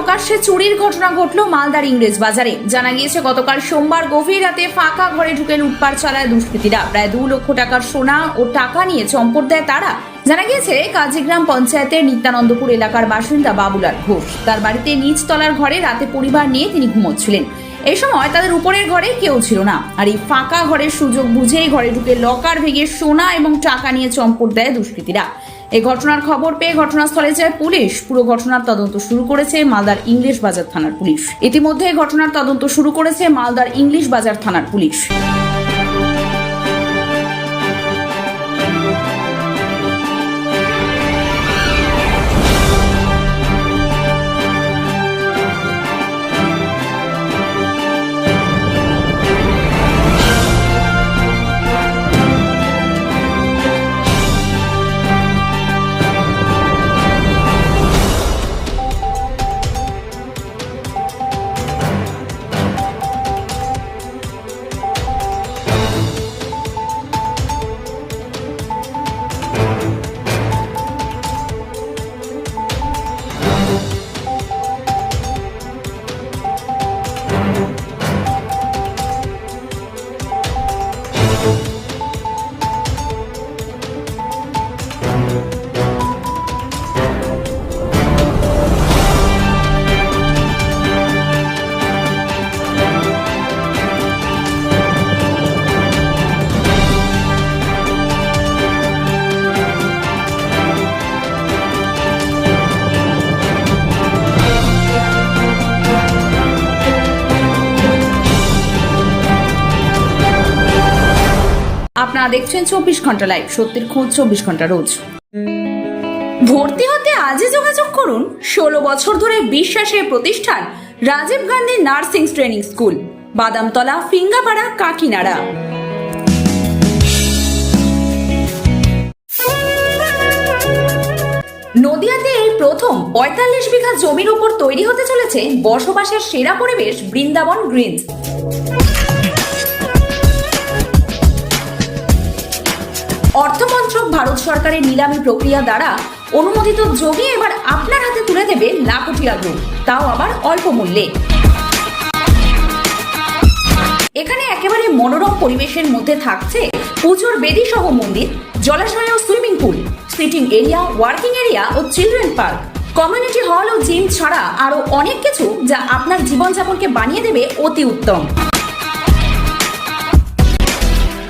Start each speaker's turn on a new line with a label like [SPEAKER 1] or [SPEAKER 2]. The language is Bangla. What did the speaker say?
[SPEAKER 1] প্রকাশ্যে চুরির ঘটনা ঘটল মালদার ইংরেজ বাজারে। জানা গিয়েছে, গতকাল সোমবার গভীর রাতে ফাঁকা ঘরে ঢুকে লুটপাট চালায় দুষ্কৃতীরা। প্রায় দু লক্ষ টাকার সোনা ও টাকা নিয়ে চম্পট দেয় তারা। জানা গিয়েছে, কাজীগ্রাম পঞ্চায়েতের নিত্যানন্দপুর এলাকার বাসিন্দা বাবুলাল ঘোষ। তার বাড়িতে নিচতলার ঘরে রাতে পরিবার নিয়ে তিনি ঘুমোচ্ছিলেন। এই সময় তাদের উপরের ঘরে কেউ ছিল না। আর এই ফাঁকা ঘরের সুযোগ বুঝেই ঘরে ঢুকে লকার ভেঙে সোনা এবং টাকা নিয়ে চম্পট দেয় দুষ্কৃতীরা। এই ঘটনার খবর পেয়ে ঘটনাস্থলে যায় পুলিশ। পুরো ঘটনার তদন্ত শুরু করেছে মালদার ইংলিশ বাজার থানার পুলিশ। ইতিমধ্যে ঘটনার তদন্ত শুরু করেছে মালদার ইংলিশ বাজার থানার পুলিশ। You. আপনারা দেখছেন চব্বিশ ঘণ্টা লাইভ সত্যের খোঁজ চব্বিশ ঘণ্টা রোজ। ভর্তি হতে আজই যোগাযোগ করুন, ষোলো বছর ধরে বিশ্বাসের প্রতিষ্ঠান Rajiv Gandhi nursing training school, Badamtala, Phingapara, Kakinara. নদিয়াতে এই প্রথম পঁয়তাল্লিশ বিঘা জমির উপর তৈরি হতে চলেছে বসবাসের সেরা পরিবেশ বৃন্দাবন গ্রিনস। অর্থমন্ত্রক ভারত সরকারের নিলামী প্রক্রিয়া দ্বারা অনুমোদিত জমি এবার আপনার হাতে তুলে দেবে লাখটিয়া গ্রুপ তাও আবার অল্প মূল্যে। এখানে একেবারে মনোরম পরিবেশের মধ্যে থাকছে পুজোর বেদি সহ মন্দির, জলাশয় ও swimming pool, sitting area, working area ও চিলড্রেন পার্ক। কমিউনিটি হল ও জিম ছাড়া আরও অনেক কিছু যা আপনার জীবনযাপনকে বানিয়ে দেবে অতি উত্তম।